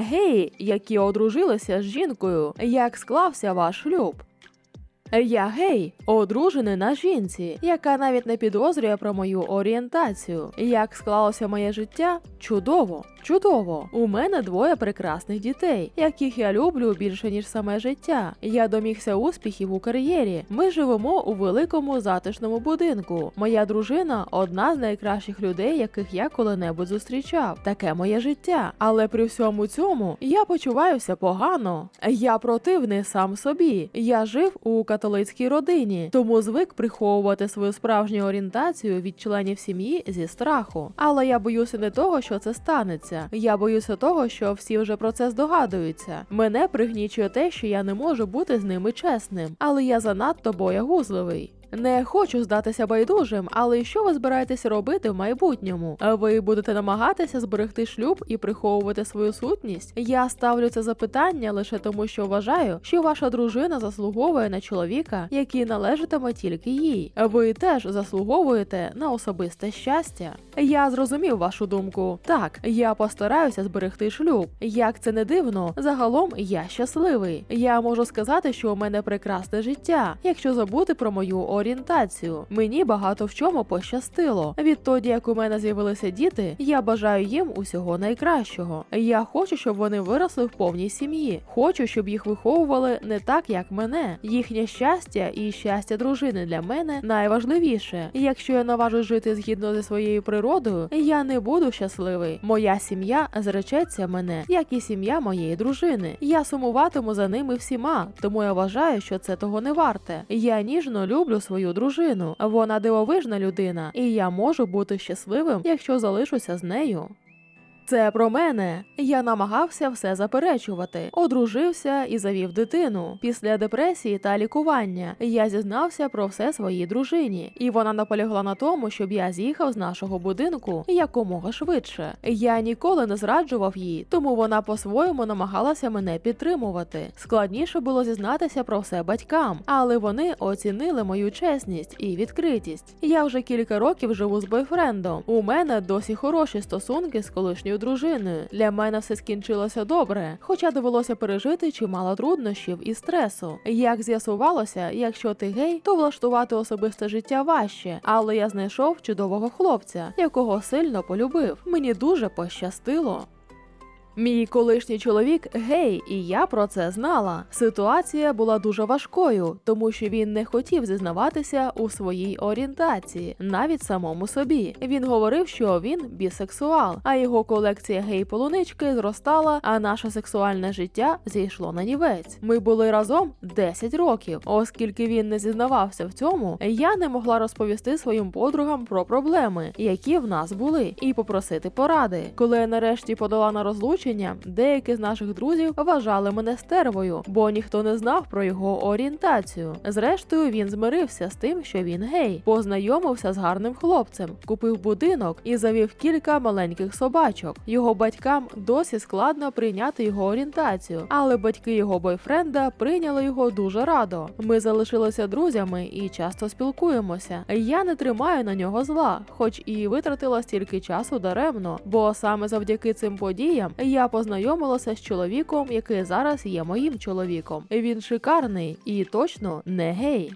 Гей, які одружилися з жінкою, як склався ваш шлюб? Я гей, одружений на жінці, яка навіть не підозрює про мою орієнтацію. Як склалося моє життя? Чудово, чудово. У мене двоє прекрасних дітей, яких я люблю більше ніж саме життя. Я домігся успіхів у кар'єрі. Ми живемо у великому затишному будинку. Моя дружина одна з найкращих людей, яких я коли-небудь зустрічав. Таке моє життя. Але при всьому цьому я почуваюся погано. Я противний сам собі. Я жив у католицькій родині, тому звик приховувати свою справжню орієнтацію від членів сім'ї зі страху. Але я боюся не того, що це станеться. Я боюся того, що всі вже про це здогадуються. Мене пригнічує те, що я не можу бути з ними чесним, але я занадто боягузливий. Не хочу здатися байдужим, але що ви збираєтеся робити в майбутньому? Ви будете намагатися зберегти шлюб і приховувати свою сутність? Я ставлю це запитання лише тому, що вважаю, що ваша дружина заслуговує на чоловіка, який належатиме тільки їй. Ви теж заслуговуєте на особисте щастя. Я зрозумів вашу думку. Так, я постараюся зберегти шлюб. Як це не дивно, загалом я щасливий. Я можу сказати, що у мене прекрасне життя, якщо забути про мою орієнтацію. Мені багато в чому пощастило. Відтоді, як у мене з'явилися діти, я бажаю їм усього найкращого. Я хочу, щоб вони виросли в повній сім'ї. Хочу, щоб їх виховували не так, як мене. Їхнє щастя і щастя дружини для мене найважливіше. Якщо я наважу жити згідно зі своєю природою, я не буду щасливий. Моя сім'я зречеться мене, як і сім'я моєї дружини. Я сумуватиму за ними всіма, тому я вважаю, що це того не варте. Я ніжно люблю свою дружину. Вона дивовижна людина, і я можу бути щасливим, якщо залишуся з нею. Це про мене. Я намагався все заперечувати, одружився і завів дитину. Після депресії та лікування я зізнався про все своїй дружині, і вона наполягла на тому, щоб я з'їхав з нашого будинку якомога швидше. Я ніколи не зраджував їй, тому вона по-своєму намагалася мене підтримувати. Складніше було зізнатися про все батькам, але вони оцінили мою чесність і відкритість. Я вже кілька років живу з бойфрендом. У мене досі хороші стосунки з колишньою дружиною. Для мене все скінчилося добре, хоча довелося пережити чимало труднощів і стресу. Як з'ясувалося, якщо ти гей, то влаштувати особисте життя важче, але я знайшов чудового хлопця, якого сильно полюбив. Мені дуже пощастило. Мій колишній чоловік гей, і я про це знала. Ситуація була дуже важкою, тому що він не хотів зізнаватися у своїй орієнтації, навіть самому собі. Він говорив, що він бісексуал, а його колекція гей-полунички зростала, а наше сексуальне життя зійшло на нівець. Ми були разом 10 років. Оскільки він не зізнавався в цьому, я не могла розповісти своїм подругам про проблеми, які в нас були, і попросити поради. Коли я нарешті подала на розлучення, деякі з наших друзів вважали мене стервою, бо ніхто не знав про його орієнтацію. Зрештою, він змирився з тим, що він гей, познайомився з гарним хлопцем, купив будинок і завів кілька маленьких собачок. Його батькам досі складно прийняти його орієнтацію, але батьки його бойфренда прийняли його дуже радо. Ми залишилися друзями і часто спілкуємося. Я не тримаю на нього зла, хоч і витратила стільки часу даремно, бо саме завдяки цим подіям я познайомилася з чоловіком, який зараз є моїм чоловіком. Він шикарний і точно не гей.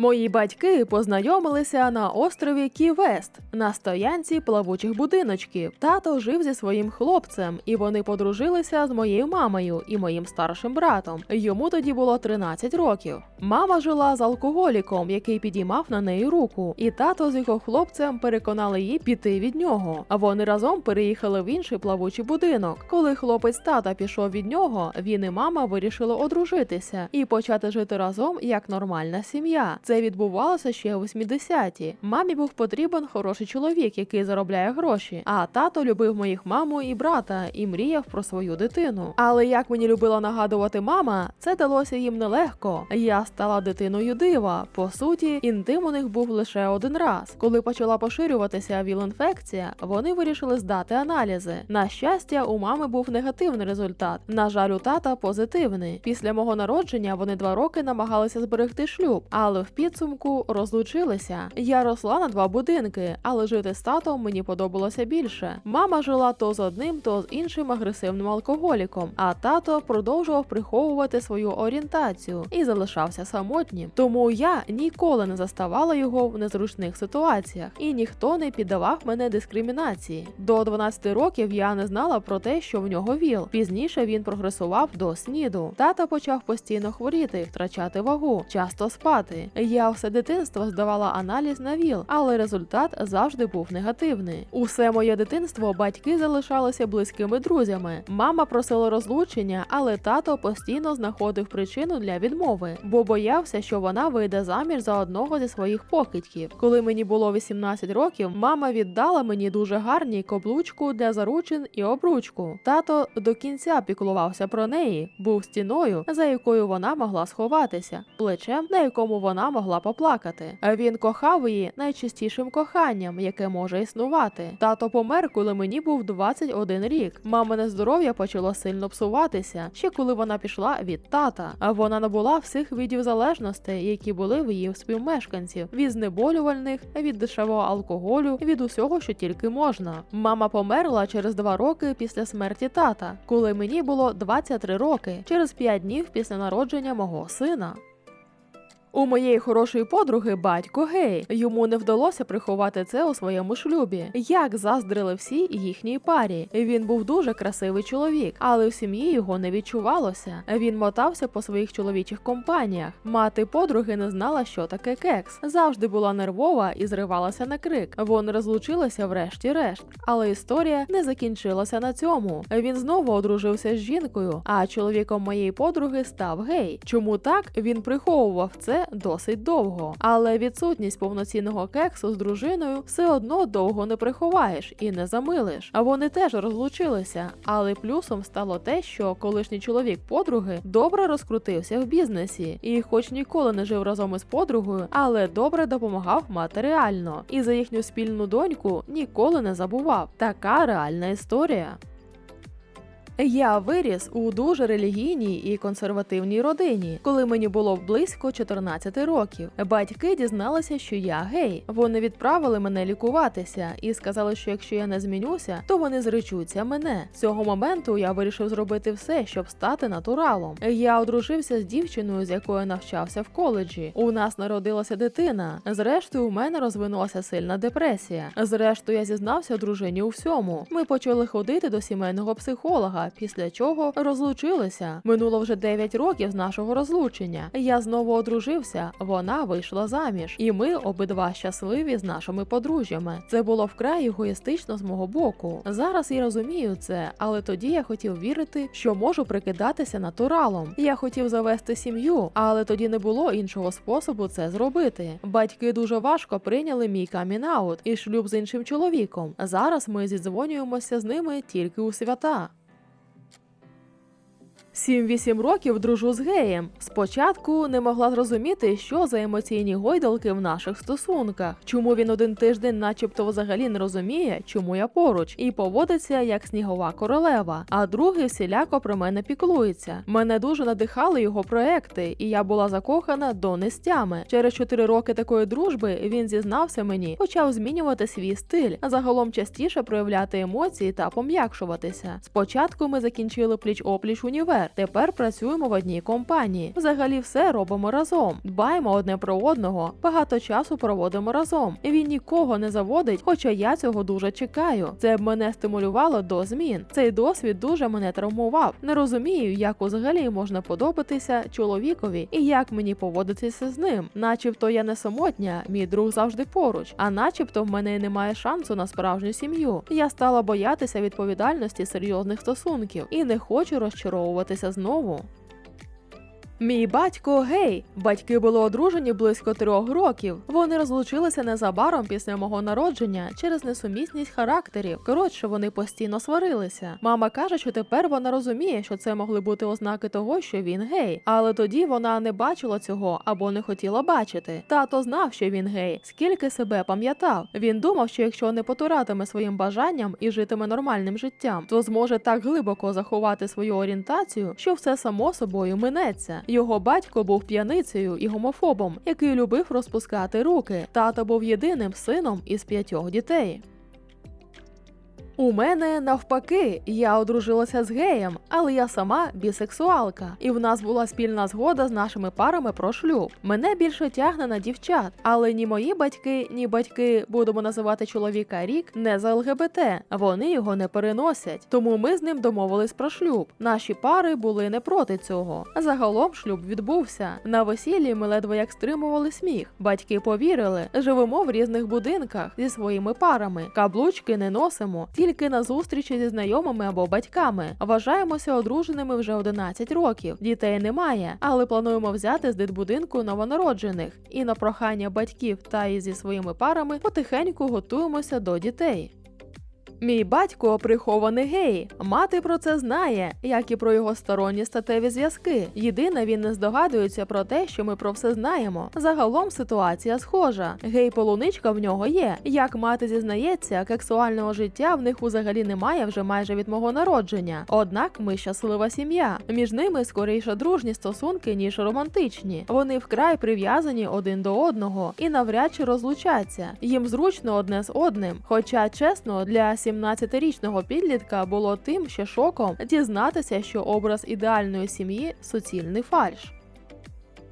Мої батьки познайомилися на острові Кі-Вест на стоянці плавучих будиночків. Тато жив зі своїм хлопцем, і вони подружилися з моєю мамою і моїм старшим братом. Йому тоді було 13 років. Мама жила з алкоголіком, який підіймав на неї руку, і тато з його хлопцем переконали її піти від нього. Вони разом переїхали в інший плавучий будинок. Коли хлопець тата пішов від нього, він і мама вирішили одружитися і почати жити разом як нормальна сім'я. Це відбувалося ще у 80-ті. Мамі був потрібен хороший чоловік, який заробляє гроші. А тато любив моїх маму і брата і мріяв про свою дитину. Але як мені любила нагадувати мама, це далося їм нелегко. Я стала дитиною дива. По суті, інтим у них був лише один раз. Коли почала поширюватися віл-інфекція, вони вирішили здати аналізи. На щастя, у мами був негативний результат. На жаль, у тата позитивний. Після мого народження вони два роки намагалися зберегти шлюб, але в підсумку розлучилися. Я росла на два будинки, але жити з татом мені подобалося більше. Мама жила то з одним, то з іншим агресивним алкоголіком, а тато продовжував приховувати свою орієнтацію і залишався самотнім. Тому я ніколи не заставала його в незручних ситуаціях, і ніхто не піддавав мене дискримінації. До 12 років я не знала про те, що в нього ВІЛ. Пізніше він прогресував до СНІДу. Тато почав постійно хворіти, втрачати вагу, часто спати. Я все дитинство здавала аналіз на ВІЛ, але результат завжди був негативний. Усе моє дитинство батьки залишалися близькими друзями. Мама просила розлучення, але тато постійно знаходив причину для відмови, бо боявся, що вона вийде заміж за одного зі своїх покидьків. Коли мені було 18 років, мама віддала мені дуже гарні каблучку для заручин і обручку. Тато до кінця піклувався про неї, був стіною, за якою вона могла сховатися, плечем, на якому вона могла поплакати. Він кохав її найчистішим коханням, яке може існувати. Тато помер, коли мені був 21 рік. Мамине здоров'я почало сильно псуватися, ще коли вона пішла від тата. А вона набула всіх видів залежностей, які були в її співмешканців: від знеболювальних, від дешевого алкоголю, від усього, що тільки можна. Мама померла через два роки після смерті тата, коли мені було 23 роки, через 5 днів після народження мого сина. У моєї хорошої подруги батько гей. Йому не вдалося приховати це у своєму шлюбі. Як заздрили всі їхній парі. Він був дуже красивий чоловік, але в сім'ї його не відчувалося. Він мотався по своїх чоловічих компаніях. Мати подруги не знала, що таке кекс. Завжди була нервова і зривалася на крик. Вони розлучилися врешті-решт. Але історія не закінчилася на цьому. Він знову одружився з жінкою, а чоловіком моєї подруги став гей. Чому так? Він приховував це досить довго. Але відсутність повноцінного кексу з дружиною все одно довго не приховаєш і не замилиш. А вони теж розлучилися. Але плюсом стало те, що колишній чоловік подруги добре розкрутився в бізнесі, і, хоч ніколи не жив разом із подругою, але добре допомагав матеріально. І за їхню спільну доньку ніколи не забував. Така реальна історія. Я виріс у дуже релігійній і консервативній родині, коли мені було близько 14 років. Батьки дізналися, що я гей. Вони відправили мене лікуватися і сказали, що якщо я не змінюся, то вони зречуться мене. З цього моменту я вирішив зробити все, щоб стати натуралом. Я одружився з дівчиною, з якою навчався в коледжі. У нас народилася дитина. Зрештою, у мене розвинулася сильна депресія. Зрештою, я зізнався дружині у всьому. Ми почали ходити до сімейного психолога після чого розлучилися. Минуло вже 9 років з нашого розлучення. Я знову одружився, вона вийшла заміж, і ми обидва щасливі з нашими подружжями. Це було вкрай егоїстично з мого боку. Зараз я розумію це, але тоді я хотів вірити, що можу прикидатися натуралом. Я хотів завести сім'ю, але тоді не було іншого способу це зробити. Батьки дуже важко прийняли мій камінаут і шлюб з іншим чоловіком. Зараз ми зідзвонюємося з ними тільки у свята. 7-8 років дружу з геєм. Спочатку не могла зрозуміти, що за емоційні гойдалки в наших стосунках, чому він один тиждень, начебто, взагалі не розуміє, чому я поруч, і поводиться як снігова королева. А другий всіляко про мене піклується. Мене дуже надихали його проекти, і я була закохана до нестями. Через 4 роки такої дружби він зізнався мені, почав змінювати свій стиль, а загалом частіше проявляти емоції та пом'якшуватися. Спочатку ми закінчили пліч опліч універ. Тепер працюємо в одній компанії. Взагалі все робимо разом. Дбаємо одне про одного, багато часу проводимо разом. Він нікого не заводить, хоча я цього дуже чекаю. Це б мене стимулювало до змін. Цей досвід дуже мене травмував. Не розумію, як взагалі можна подобатися чоловікові і як мені поводитися з ним. Начебто я не самотня, мій друг завжди поруч, а начебто в мене немає шансу на справжню сім'ю. Я стала боятися відповідальності серйозних стосунків і не хочу розчаровуватися знову. Мій батько гей. Батьки були одружені близько трьох років. Вони розлучилися незабаром після мого народження через несумісність характерів. Коротше, вони постійно сварилися. Мама каже, що тепер вона розуміє, що це могли бути ознаки того, що він гей. Але тоді вона не бачила цього або не хотіла бачити. Тато знав, що він гей, скільки себе пам'ятав. Він думав, що якщо не потуратиме своїм бажанням і житиме нормальним життям, то зможе так глибоко заховати свою орієнтацію, що все само собою минеться. Його батько був п'яницею і гомофобом, який любив розпускати руки. Тато був єдиним сином із п'ятьох дітей. У мене навпаки, я одружилася з геєм, але я сама бісексуалка, і в нас була спільна згода з нашими парами про шлюб. Мене більше тягне на дівчат, але ні мої батьки, ні батьки, будемо називати чоловіка рік, не за ЛГБТ. Вони його не переносять. Тому ми з ним домовились про шлюб. Наші пари були не проти цього. Загалом шлюб відбувся. На весіллі ми ледве як стримували сміх. Батьки повірили, живемо в різних будинках зі своїми парами. Каблучки не носимо, тільки на зустрічі зі знайомими або батьками. Вважаємося одруженими вже 11 років. Дітей немає, але плануємо взяти з дитбудинку новонароджених. І на прохання батьків та і зі своїми парами потихеньку готуємося до дітей. Мій батько прихований гей. Мати про це знає, як і про його сторонні статеві зв'язки. Єдине, він не здогадується про те, що ми про все знаємо. Загалом ситуація схожа. Гей-полуничка в нього є. Як мати зізнається, сексуального життя в них взагалі немає вже майже від мого народження. Однак ми щаслива сім'я. Між ними скоріше дружні стосунки, ніж романтичні. Вони вкрай прив'язані один до одного і навряд чи розлучаться. Їм зручно одне з одним. Хоча, чесно, для 17-річного підлітка було тим ще шоком дізнатися, що образ ідеальної сім'ї суцільний фальш.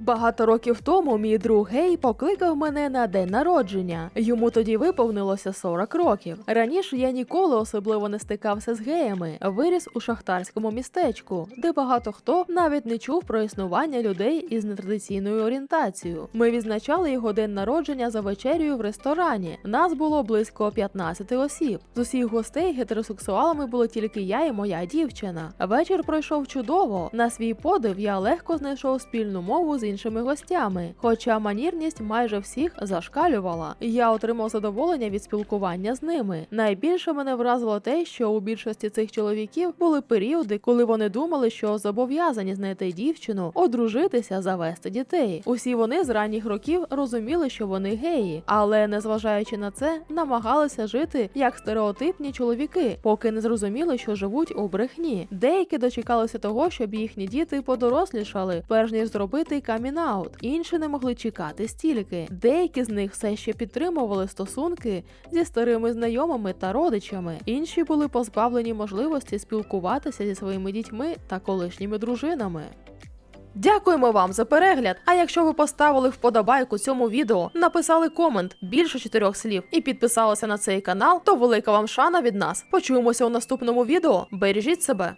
Багато років тому мій друг Гей покликав мене на день народження. Йому тоді виповнилося 40 років. Раніше я ніколи особливо не стикався з геями. Виріс у шахтарському містечку, де багато хто навіть не чув про існування людей із нетрадиційною орієнтацією. Ми відзначали його день народження за вечерю в ресторані. Нас було близько 15 осіб. З усіх гостей гетеросексуалами були тільки я і моя дівчина. Вечір пройшов чудово. На свій подив я легко знайшов спільну мову з іншими гостями, хоча манірність майже всіх зашкалювала. Я отримав задоволення від спілкування з ними. Найбільше мене вразило те, що у більшості цих чоловіків були періоди, коли вони думали, що зобов'язані знайти дівчину, одружитися, завести дітей. Усі вони з ранніх років розуміли, що вони геї, але незважаючи на це, намагалися жити як стереотипні чоловіки, поки не зрозуміли, що живуть у брехні. Деякі дочекалися того, щоб їхні діти подорослішали, перш ніж зробити камінаут. Інші не могли чекати стільки. Деякі з них все ще підтримували стосунки зі старими знайомими та родичами. Інші були позбавлені можливості спілкуватися зі своїми дітьми та колишніми дружинами. Дякуємо вам за перегляд. А якщо ви поставили вподобайку цьому відео, написали комент більше чотирьох слів і підписалися на цей канал, то велика вам шана від нас. Почуємося у наступному відео. Бережіть себе.